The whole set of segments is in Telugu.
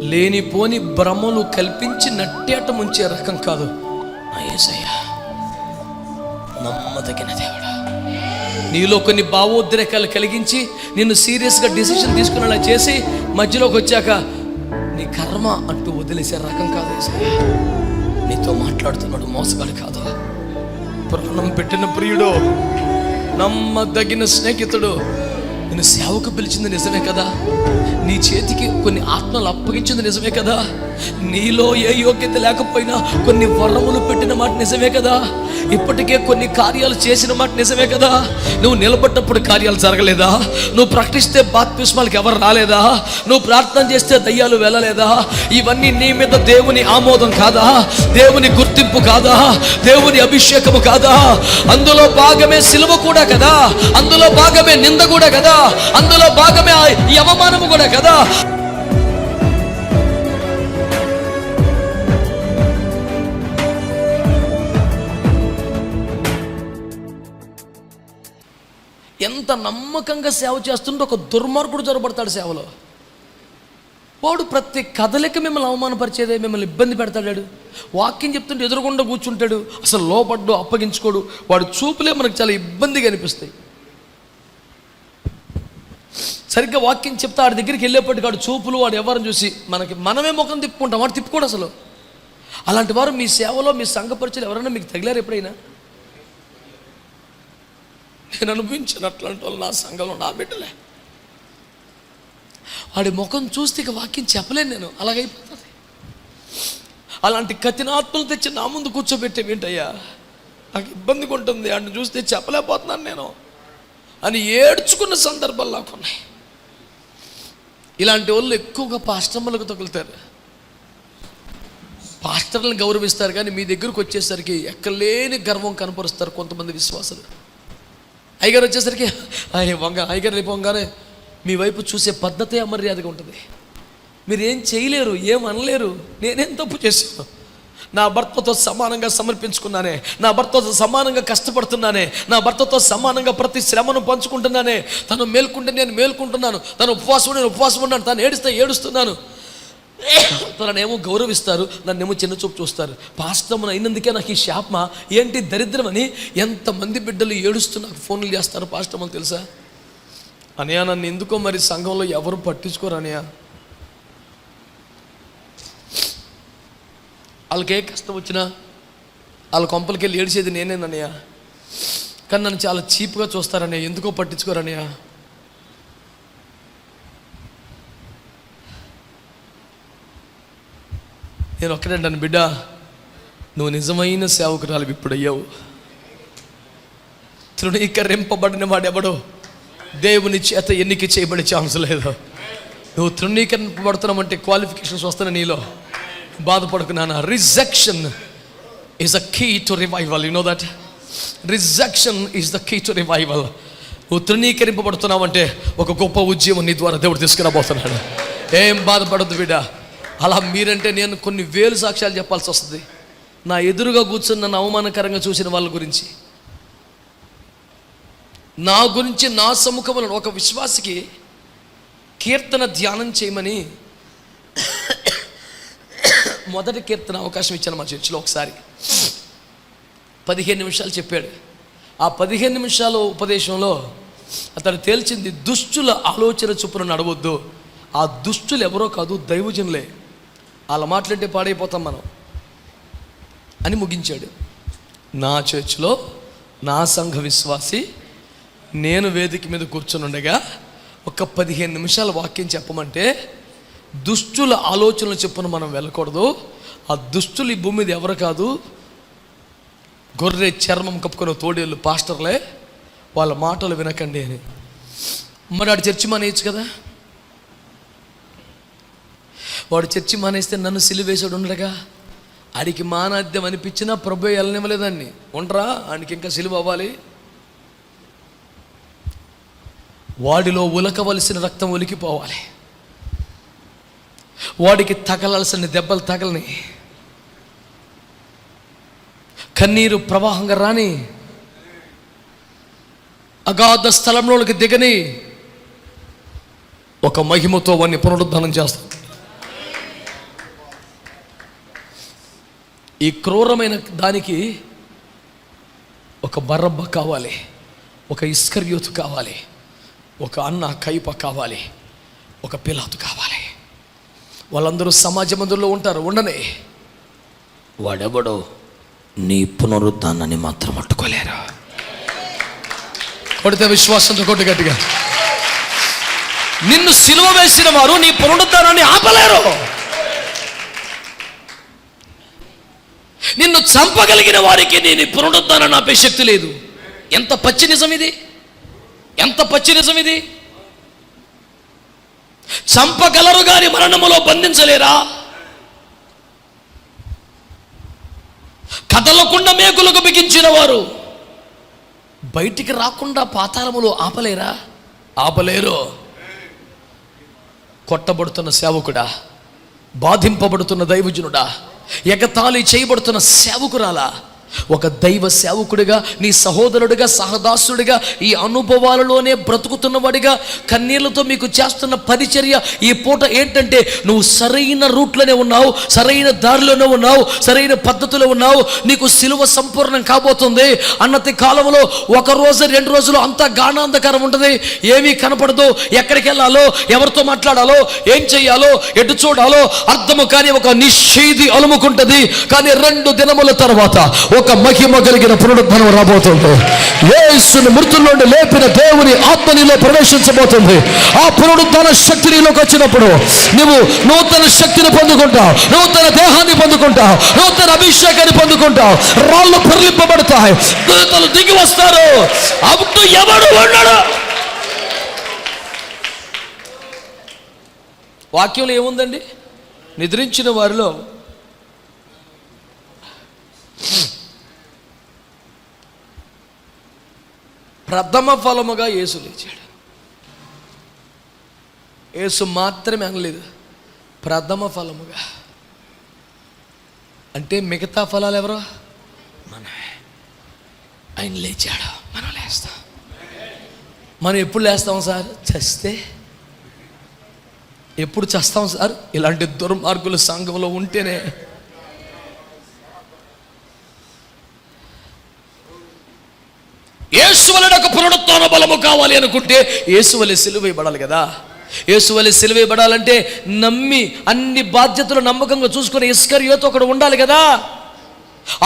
లేనిపోని భ్రమలు కల్పించి నట్టేట ముంచే రకం కాదు. నా నమ్మదగిన దేవుడా. నీలో కొన్ని భావోద్రేకాలు కలిగించి నిన్ను సీరియస్గా డిసిషన్ తీసుకునేలా చేసి మధ్యలోకి వచ్చాక నీ కర్మ అంటూ వదిలేసే రకం కాదు ఏసయ్యా. నీతో మాట్లాడుతున్నాడు మోసగాడు కాదు. ప్రాణం పెట్టిన ప్రియుడు నమ్మదగిన స్నేహితుడు నేను సేవకు పిలిచింది నిజమే కదా? నీ చేతికి కొన్ని ఆత్మలు అప్పగించింది నిజమే కదా? నీలో ఏ యోగ్యత లేకపోయినా కొన్ని వరములు పెట్టిన మాట నిజమే కదా? ఇప్పటికే కొన్ని కార్యాలు చేసిన మాట నిజమే కదా? నువ్వు నిలబడ్డప్పుడు కార్యాలు జరగలేదా? నువ్వు ప్రకటిస్తే బాత్పిస్మాలకి ఎవరు రాలేదా? నువ్వు ప్రార్థన చేస్తే దయ్యాలు వెళ్ళలేదా? ఇవన్నీ నీ మీద దేవుని ఆమోదం కాదా? దేవుని గుర్తింపు కాదా? దేవుని అభిషేకము కాదా? అందులో భాగమే సిలువ కూడా కదా? అందులో భాగమే నింద కూడా కదా? అందులో భాగమే ఈ అవమానము కూడా కదా? ఇంత నమ్మకంగా సేవ చేస్తుంటే ఒక దుర్మార్గుడు జొరబడతాడు సేవలో. వాడు ప్రతి కదలిక మిమ్మల్ని అవమానపరిచేదే మిమ్మల్ని ఇబ్బంది పెడతాడు వాక్యం చెప్తుంటే ఎదురుగుండా కూర్చుంటాడు అసలు లోపడ్డు అప్పగించుకోడు. వాడు చూపులే మనకు చాలా ఇబ్బందిగా అనిపిస్తాయి. సరిగ్గా వాక్యం చెప్తే వాడి దగ్గరికి వెళ్ళేప్పటికి వాడు చూపులు వాడు ఎవరిని చూసి మనకి మనమే ముఖం తిప్పుకుంటాం వాడు తిప్పుకోడు అసలు. అలాంటి వారు మీ సేవలో మీ సంఘ ఎవరైనా మీకు తగిలారు ఎప్పుడైనా? నేను అనుభవించిన అట్లాంటి వాళ్ళు నా సంఘంలో నా బిడ్డలే. వాడి ముఖం చూస్తే ఇక వాక్యం చెప్పలేను నేను. అలాగైపోతుంది. అలాంటి కఠినాత్మలు తెచ్చి నా ముందు కూర్చోబెట్టేమేంటయ్యా నాకు ఇబ్బందిగా ఉంటుంది. వాడిని చూస్తే చెప్పలేకపోతున్నాను నేను. అని ఏడ్చుకున్న సందర్భాలు నాకు ఉన్నాయి. ఇలాంటి వాళ్ళు ఎక్కువగా పాస్టర్లకు తగులుతారు. పాస్టర్లను గౌరవిస్తారు కానీ మీ దగ్గరకు వచ్చేసరికి ఎక్కలేని గర్వం కనపరుస్తారు కొంతమంది విశ్వాసులు. అయ్యగారు వచ్చేసరికి అయ్య వంగ అయ్యగారు రేపు వంగానే మీ వైపు చూసే పద్ధతే అమర్యాదగా ఉంటుంది. మీరు ఏం చేయలేరు ఏం అనలేరు నేనేం తప్పు చేశాను. నా భర్తతో సమానంగా సమర్పించుకున్నానే నా భర్తతో సమానంగా కష్టపడుతున్నానే నా భర్తతో సమానంగా ప్రతి శ్రమను పంచుకుంటున్నానే తను మేల్కుంటే నేను మేల్కుంటున్నాను తను ఉపవాసం నేను ఉపవాసం ఉన్నాను తను ఏడిస్తే ఏడుస్తున్నాను. తననేమో గౌరవిస్తారు నన్నేమో చిన్న చూపు చూస్తారు. పాస్తమని అయినందుకే నాకు ఈ శాపమ? ఏంటి దరిద్రమని ఎంతమంది బిడ్డలు ఏడుస్తూ నాకు ఫోన్లు చేస్తారు పాస్టమని తెలుసా? అనయా నన్ను ఎందుకో మరి సంఘంలో ఎవరు పట్టించుకోరు అనయా? వాళ్ళకి ఏ కష్టం వచ్చినా వాళ్ళ కొంపలకి వెళ్ళి ఏడిచేది నేనేనన్నయ్య కానీ నన్ను చాలా చీప్గా చూస్తారన్నయ్య ఎందుకో పట్టించుకోరన్నయ్య నేను ఒక్కడే నన్ను బిడ్డ నువ్వు నిజమైన సేవకురాలు ఇప్పుడు అయ్యావు తృణీకరింపబడిన వాడెవడో? దేవుని చేత ఎన్నిక చేయబడే ఛాన్స్ లేదు. నువ్వు తృణీకరింపబడుతున్నావంటే క్వాలిఫికేషన్స్ వస్తున్నాయి నీలో. బాధపడుకున్నాను rejection is a key to revival you know that rejection is the key to revival నువ్వు తృణీకరింపబడుతున్నావంటే ఒక గొప్ప ఉద్యమం నీ ద్వారా దేవుడు తీసుకురాబోతున్నాడు. ఏం బాధపడద్దు బిడ్డ. అలా మీరంటే నేను కొన్ని వేలు సాక్ష్యాలు చెప్పాల్సి వస్తుంది. నా ఎదురుగా కూర్చుని నన్ను అవమానకరంగా చూసిన వాళ్ళ గురించి. నా గురించి నా సముఖంలో ఒక విశ్వాసికి కీర్తన ధ్యానం చేయమని మొదటి కీర్తన అవకాశం ఇచ్చాను మా చర్చిలో ఒకసారి. పదిహేను నిమిషాలు చెప్పాడు. ఆ పదిహేను నిమిషాల ఉపదేశంలో అతడు తేల్చింది దుష్టుల ఆలోచన చొప్పున నడవద్దు. ఆ దుష్టులు ఎవరో కాదు దైవజనులే. వాళ్ళ మాట్లాడితే పాడైపోతాం మనం. అని ముగించాడు. నా చర్చిలో నా సంఘ విశ్వాసి నేను వేదిక మీద కూర్చొని ఉండగా ఒక పదిహేను నిమిషాల వాక్యం చెప్పమంటే దుష్టుల ఆలోచనలు చెప్పున మనం వెళ్ళకూడదు. ఆ దుష్టులు ఈ భూమి మీద ఎవరు కాదు. గొర్రె చర్మం కప్పుకున్న తోడేళ్ళు పాస్టర్లే. వాళ్ళ మాటలు వినకండి అని. మరి ఆడు చర్చి మానేయచ్చు కదా? వాడు చర్చి మానేస్తే నన్ను సిలివేసాడు ఉండగా ఆడికి మానాద్యం అనిపించినా ప్రభు వెళ్ళనివ్వలేదాన్ని ఉండరా? ఆయనకి ఇంకా సిలువ అవ్వాలి. వాడిలో ఉలకవలసిన రక్తం ఉలికిపోవాలి. వాడికి తగలాల్సిన దెబ్బలు తగలని కన్నీరు ప్రవాహంగా రాని అగాధ స్థలంలోకి దిగని ఒక మహిమతో వాడిని పునరుద్ధరణ చేస్తుంది ఈ క్రూరమైన దానికి ఒక బర్రబ్బ కావాలి ఒక ఇస్కర్యోతు కావాలి ఒక అన్న కైప కావాలి ఒక పిలాతు కావాలి. వాళ్ళందరూ సమాజ మందులో ఉంటారు ఉండనే. వాడెవడో నీ పునరుద్ధానాన్ని మాత్రం అట్టుకోలేరు కొడితే విశ్వాసంతో కొట్టు గట్టిగా. నిన్ను సిలువ వేసిన వారు నీ పునరుద్ధానాన్ని ఆపలేరు. నిన్ను చంపగలిగిన వారికి నేను పునరుద్ధరణ ఆపే శక్తి లేదు. ఎంత పచ్చి నిజం ఇది? ఎంత పచ్చి నిజం ఇది? చంపగలరు గాని మరణములో బంధించలేరా? కదలకుండా మేకులకు బిగించిన వారు బయటికి రాకుండా పాతాళములో ఆపలేరా? ఆపలేరు. కొట్టబడుతున్న సేవకుడా బాధింపబడుతున్న దైవజనుడా ఎగతాళి చేయబడుతున్న సేవకురాలా? ఒక దైవ సేవకుడిగా నీ సహోదరుడిగా సహదాసుడిగా ఈ అనుభవాలలోనే బ్రతుకుతున్నవాడిగా కన్నీళ్ళతో మీకు చేస్తున్న పరిచర్య ఈ పూట ఏంటంటే నువ్వు సరైన రూట్లోనే ఉన్నావు సరైన దారిలోనే ఉన్నావు సరైన పద్ధతిలో ఉన్నావు నీకు సిలువ సంపూర్ణం కాబోతుంది. అన్నతి కాలంలో ఒక రోజు రెండు రోజులు అంతా గానాంధకారం ఉంటుంది. ఏమీ కనపడదు. ఎక్కడికి వెళ్ళాలో ఎవరితో మాట్లాడాలో ఏం చెయ్యాలో ఎటు చూడాలో అర్థము కానీ ఒక నిషేధి అలుముకుంటుంది. కానీ రెండు దినముల తర్వాత ఒక మహిమ కలిగిన పునరుద్ధరణం రాబోతుంది. యేసుని మృతుల నుండి లేపిన దేవుని ఆత్మ నీలో ప్రవేశించబోతుంది. ఆ పునరుద్ధరణ శక్తి నీలోకి వచ్చినప్పుడు నువ్వు నూతన శక్తిని పొందుకుంటావు నూతన దేహాన్ని పొందుకుంటావు నూతన అభిషేకాన్ని పొందుకుంటావు. రాళ్ళు పొరలింపబడతాయి దూతలు దిగి వస్తారు. అప్పుడు ఎవడు ఉండడు? వాక్యంలో ఏముందండి? నిద్రించిన వారిలో ప్రథమ ఫలముగా యేసు లేచాడు. యేసు మాత్రమే అనలేదు ప్రథమ ఫలముగా. అంటే మిగతా ఫలాలు ఎవరు? మన ఆయన లేచాడు మనం లేస్తాం. మనం ఎప్పుడు లేస్తాం సార్? చస్తే. ఎప్పుడు చేస్తాం సార్? ఇలాంటి దుర్మార్గుల సంఘంలో ఉంటేనే. యేసువలన ఒక పునరుత్న బలము కావాలి అనుకుంటే యేసువలే సిలువ ఇవ్వడాలి కదా. యేసువలే సిలువ ఇవ్వడాలంటే నమ్మి అన్ని బాధ్యతలు నమ్మకంగా చూసుకునే ఇస్కరియోతో ఒకడు ఉండాలి కదా.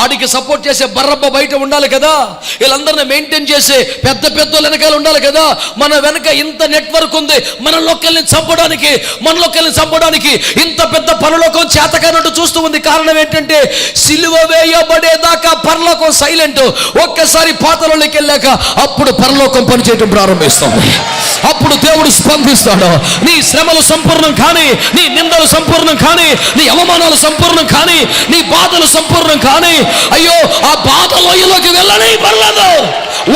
ఆడికి సపోర్ట్ చేసే బర్రబ్బ బయట ఉండాలి కదా. వీళ్ళందరిని మెయింటైన్ చేసే పెద్ద పెద్ద వెనకాల ఉండాలి కదా. మన వెనక ఇంత నెట్వర్క్ ఉంది. మన లోకల్ని చంపడానికి మన లోకల్ని చంపడానికి ఇంత పెద్ద పరలోకం చేతకానట్టు చూస్తూ ఉంది. కారణం ఏంటంటే సిలువ వేయబడేదాకా పరలోకం సైలెంట్ ఒక్కసారి పాతలోకి వెళ్ళాక అప్పుడు పరలోకం పనిచేయటం ప్రారంభిస్తుంది. అప్పుడు దేవుడు స్పందిస్తాడు. నీ శ్రమలు సంపూర్ణం కానీ నీ నిందలు సంపూర్ణం కానీ నీ అవమానాలు సంపూర్ణం కానీ నీ బాధలు సంపూర్ణం కానీ అయ్యో ఆ బాధ లోయలోకి వెళ్ళని పర్లేదు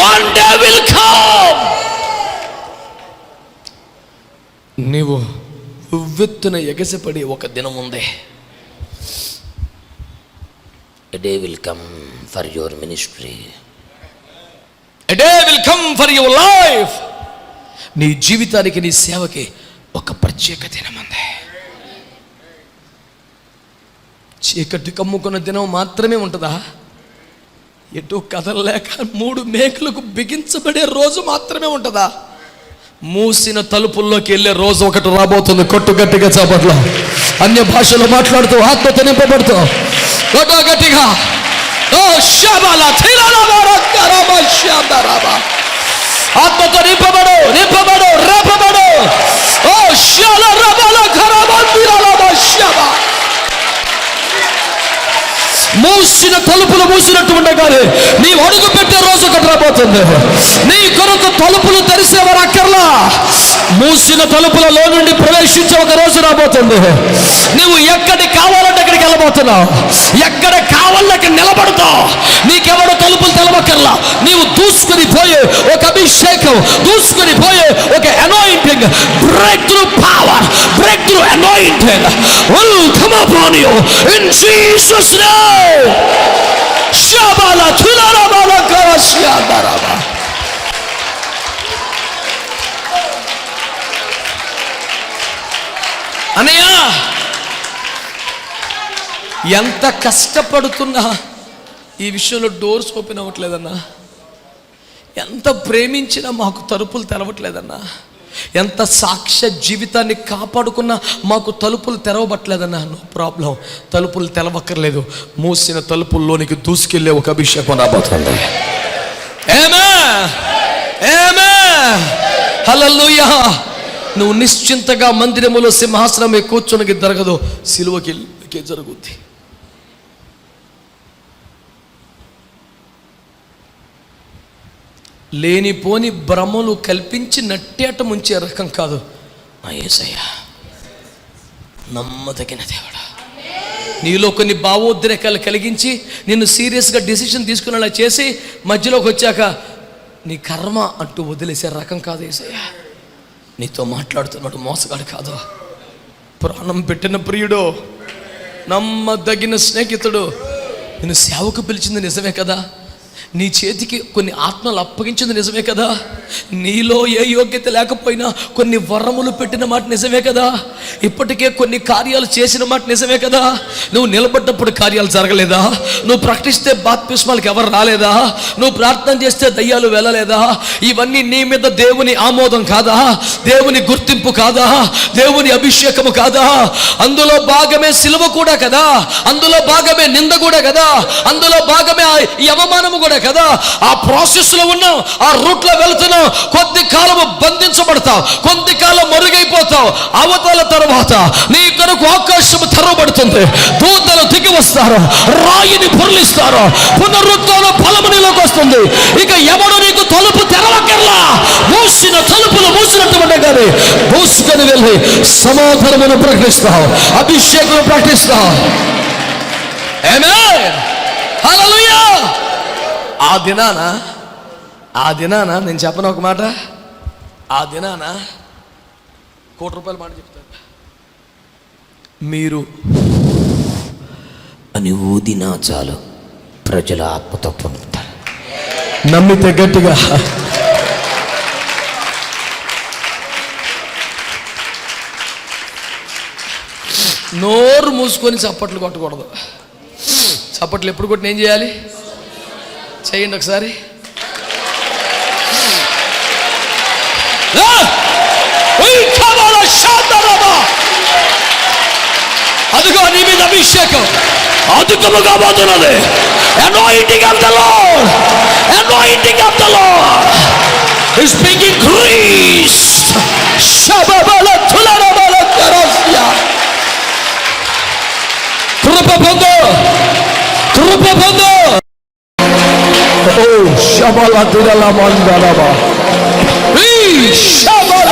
వన్ డే విల్ కమ్ నీవు ఉవ్వెత్తున ఎగసిపడి ఒక దినం ఉంది. Will come for your ministry. A day will come for your life. నీ జీవితానికి నీ సేవకి ఒక ప్రత్యేక దినం ఉంది. చీకటి కమ్ముకున్న దినం మాత్రమే ఉంటుందా? ఎటు కదలలేక మూడు మేకలకు బిగించబడే రోజు మాత్రమే ఉంటుందా? మూసిన తలుపుల్లోకి వెళ్ళే రోజు ఒకటి రాబోతుంది. కొట్టు గట్టిగా చాపట్లో. అన్య భాషలో మాట్లాడుతూ ఆత్మతో నింపబడుతూ. కొట్టు గట్టిగా. ఓ శాబాల ఆత్మతో నింపబడు నింపబడు రేపబడు. ఓ శాల రబాల తిరాలా శాబా. మూసిన తలుపులు మూసినట్టు ఉండగానే నీవు అడుగు పెట్టే రోజు ఒకటి రాబోతుంది. నీ కొరకు తలుపులు తెరిసేవారు అక్కర్లా. మూసిన తలుపులలో నుండి ప్రవేశించే ఒక రోజు రాబోతుంది. నువ్వు ఎక్కడి కావాలంటే అక్కడికి వెళ్ళబోతున్నావు. ఎక్కడ కావాలకి నిలబడతావు. నీకెవడో తలుపులు తెలవక్కర్లా. నీవు దూసుకుని పోయే ఒక అభిషేకం దూసుకుని పోయే ఒక anointing breakthrough power breakthrough anointing will come upon you in Jesus name. Tularabala ఎంత కష్టపడుతున్నా ఈ విషయంలో డోర్స్ ఓపెన్ అవ్వట్లేదన్నా. ఎంత ప్రేమించినా మాకు తలుపులు తెరవట్లేదన్నా. ఎంత సాక్ష్య జీవితాన్ని కాపాడుకున్నా మాకు తలుపులు తెరవబట్టలేదన్నా నో ప్రాబ్లం. తలుపులు తెరవక్కర్లేదు. మూసిన తలుపుల్లోనికి దూసుకెళ్ళే ఒక అభిషేకం రాబోతుంది. ఏమే? ఏమే? హల్లెలూయా! నువ్వు నిశ్చింతగా మందిరములో సింహాసనమే మీద కూర్చొనికి జరగదు. సిలువకి జరుగుద్ది. లేనిపోని భ్రమలు కల్పించి నట్టేట ముంచే రకం కాదు. నా ఏసయ్యా నమ్మదగిన దేవుడా. నీలో కొన్ని భావోద్రేకాలు కలిగించి నిన్ను సీరియస్గా డిసిషన్ తీసుకునేలా చేసి మధ్యలోకి వచ్చాక నీ కర్మ అంటూ వదిలేసే రకం కాదు ఏసయ్యా. నీతో మాట్లాడుతున్నాడు మోసగాడు కాదు. ప్రాణం పెట్టిన ప్రియుడు నమ్మదగిన స్నేహితుడు. నేను సేవకు పిలిచింది నిజమే కదా? నీ చేతికి కొన్ని ఆత్మలు అప్పగించింది నిజమే కదా? నీలో ఏ యోగ్యత లేకపోయినా కొన్ని వరములు పెట్టిన మాట నిజమే కదా? ఇప్పటికే కొన్ని కార్యాలు చేసిన మాట నిజమే కదా? నువ్వు నిలబడ్డప్పుడు కార్యాలు జరగలేదా? నువ్వు ప్రకటిస్తే బాప్తిస్మాలకు ఎవరు రాలేదా? నువ్వు ప్రార్థన చేస్తే దయ్యాలు వెళ్ళలేదా? ఇవన్నీ నీ మీద దేవుని ఆమోదం కాదా? దేవుని గుర్తింపు కాదా? దేవుని అభిషేకము కాదా? అందులో భాగమే సిలువ కూడా కదా? అందులో భాగమే నింద కూడా కదా? అందులో భాగమే ఆ ఈ అవమానము కూడా కదా ఆ ప్రాసెస్లో ఉన్నావు ఆ రూట్లో కొద్ది కాలము బంధించబడతావు కొద్ది కాలం మరుగైపోతావు. అవతల తర్వాత నీ కొరకు ఆకాశం తెరవబడుతుంది. దూతలు దిగి వస్తారు రాయిని పొరలిస్తారు. పునరుత్న ఫలము నీలోకి వస్తుంది. ఇక ఎవడు నీకు తలుపు తెరవకర్లా మూసిన తలుపులు మూసినటువంటి కానీ మూసుకొని వెళ్ళి సమాధానమును ప్రకటిస్తావు అభిషేకం ప్రకటిస్తావు. Amen. Hallelujah. ఆ దినాన ఆ దినాన నేను చెప్పను ఒక మాట. ఆ దినాన కోటి రూపాయల మాట చెప్తాను. మీరు అని ఊదినా చాలు ప్రజల ఆత్మతో పొందుతారు. నమ్మితే గట్టిగా. నోరు మూసుకొని చప్పట్లు కొట్టకూడదు. చప్పట్లు ఎప్పుడు కొట్టిన ఏం చేయాలి? చేయండి ఒకసారి ఆ! ఉయ్ కబాల శాంతరామా! అదిగో నీ మీద అభిషేకం అధికము కాబోతున్నది anointing of the Lord anointing of the Lord is being increased శబబల తులరబల కరస్య కృప పొందు కృప పొందు ఓ శబల తిరల మందలబా ఈ శబల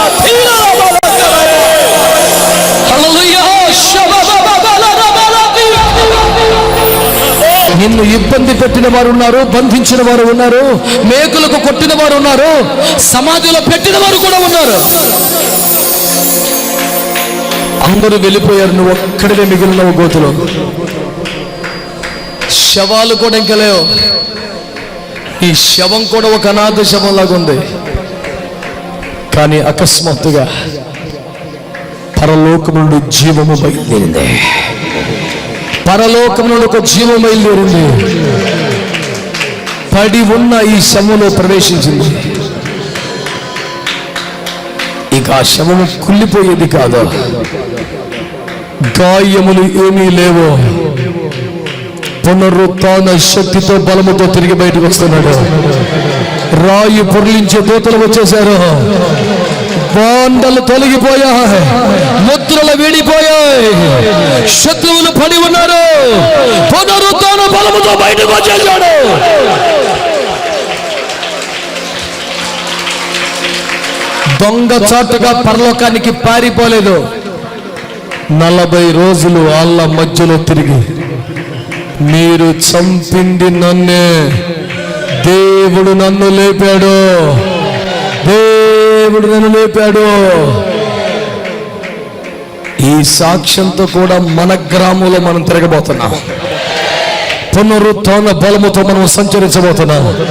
నిన్ను ఇబ్బంది పెట్టిన వారు ఉన్నారు బంధించిన వారు ఉన్నారు మేకులకు కొట్టిన వారు ఉన్నారు సమాధిలో పెట్టిన వారు కూడా ఉన్నారు. అందరూ వెళ్ళిపోయారు నువ్వు ఒక్కడినే మిగిలినవు గోతులో. శవాలు కూడా ఇంకా లేవు. ఈ శవం కూడా ఒక అనాథ శవం లాగా ఉంది. కానీ అకస్మాత్తుగా పరలోకం నుండి జీవము బయలుదేరింది. పరలోకం నుండి ఒక జీవం బయలుదేరింది. పడి ఉన్న ఈ శవములో ప్రవేశించింది. ఇక ఆ శవము కుళ్ళిపోయేది కాదు. గాయములు ఏమీ లేవు. పునరుత్న శక్తితో బలముతో తిరిగి బయటకు వస్తున్నాడు. రాయి పొరలించే దూతలు వచ్చేశారు. బాండలు తొలగిపోయాయి. ముద్రలు వీడిపోయాయి. శత్రువులు పడి ఉన్నారు. పునరుత్న బలముతో బయటకు వచ్చేసాడు దొంగ చాటుగా పరలోకానికి పారిపోలేదు. నలభై రోజులు వాళ్ళ మధ్యలో తిరిగి మీరు చంపింది నన్నే. దేవుడు నన్ను లేపాడు. దేవుడు నన్ను లేపాడు. ఈ సాక్ష్యంతో కూడా మన గ్రామంలో మనం తిరగబోతున్నాం. పునరుత్న బలముతో మనం సంచరించబోతున్నాం.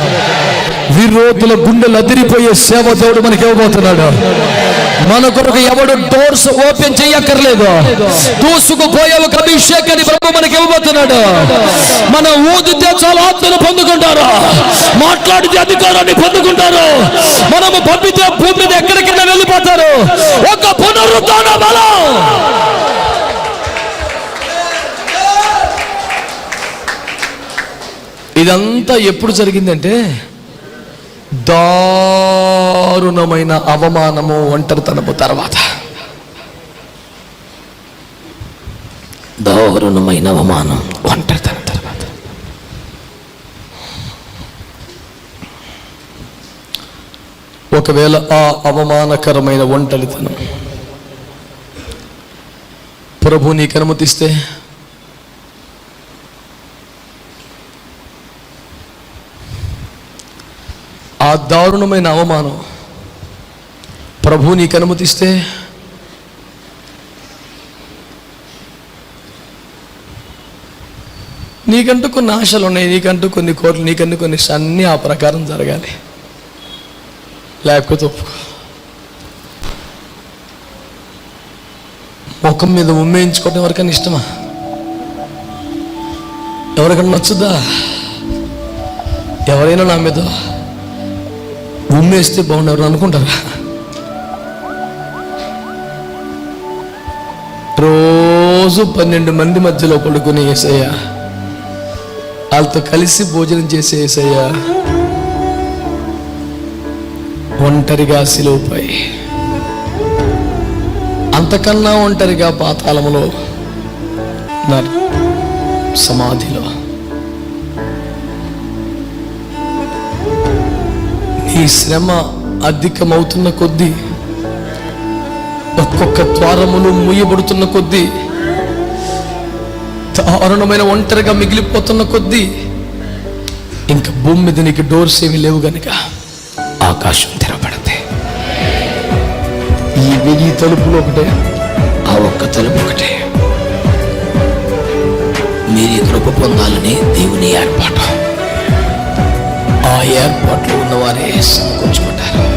విరోధుల గుండెలు అదిరిపోయే సేవ దేవుడు మనకి ఇవ్వబోతున్నాడు. మన కొరకు ఎవడు డోర్స్ ఓపెన్ చేయక్కర్లేదు. దూసుకుపోయే ఒక అభిషేకాన్ని ప్రభు మనకి ఇవ్వబోతున్నాడు. మన ఊదితే చాలా ఆత్మను పొందుకుంటారు. మాట్లాడితే అధికారాన్ని పొందుకుంటారు. మనము పంపితే భూమి మీద ఎక్కడికైనా వెళ్ళిపోతారు. ఒక పునరుద్ధాన బలం. ఇదంతా ఎప్పుడు జరిగిందంటే దారుణమైన అవమానము ఒంటరితనము తర్వాత. దారుణమైన అవమానం ఒంటరితనం తర్వాత. ఒకవేళ ఆ అవమానకరమైన ఒంటరితనం ప్రభు నీకు అనుమతిస్తే ఆ దారుణమైన అవమానం. ప్రభు నీకు అనుమతిస్తే నీకంటూ కొన్ని ఆశలు ఉన్నాయి నీకంటూ కొన్ని కోట్లు నీకంటూ కొన్ని అన్నీ ఆ ప్రకారం జరగాలి. లేకపోతే ముఖం మీద ఉమ్మేయించుకోవటం ఎవరికైనా ఇష్టమా? ఎవరికైనా నచ్చుదా ఎవరైనా నా మీద? ఉమ్మేస్తే బాగుండరు అనుకుంటారా? రోజు పన్నెండు మంది మధ్యలో పడుకునే ఏసయ్య వాళ్ళతో కలిసి భోజనం చేసే ఏసయ్య ఒంటరిగా సిలువుపై. అంతకన్నా ఒంటరిగా పాతాళములో సమాధిలో. ఈ శ్రమ అధికమవుతున్న కొద్దీ ఒక్కొక్క ద్వారములు మూయబడుతున్న కొద్దీ దారుణమైన ఒంటరిగా మిగిలిపోతున్న కొద్దీ ఇంకా భూమి మీద నీకు డోర్స్ ఏమి లేవు గనుక ఆకాశం తెరపడతాయి ఈ వెయ్యి తలుపులు ఒకటే ఆ ఒక్క తలుపు ఒకటే. మీరు కృప పొందాలని దేవుని ఏర్పాటు. ఆ ఏర్పాట్లు ఉన్నవారే సమకూర్చుకుంటారు.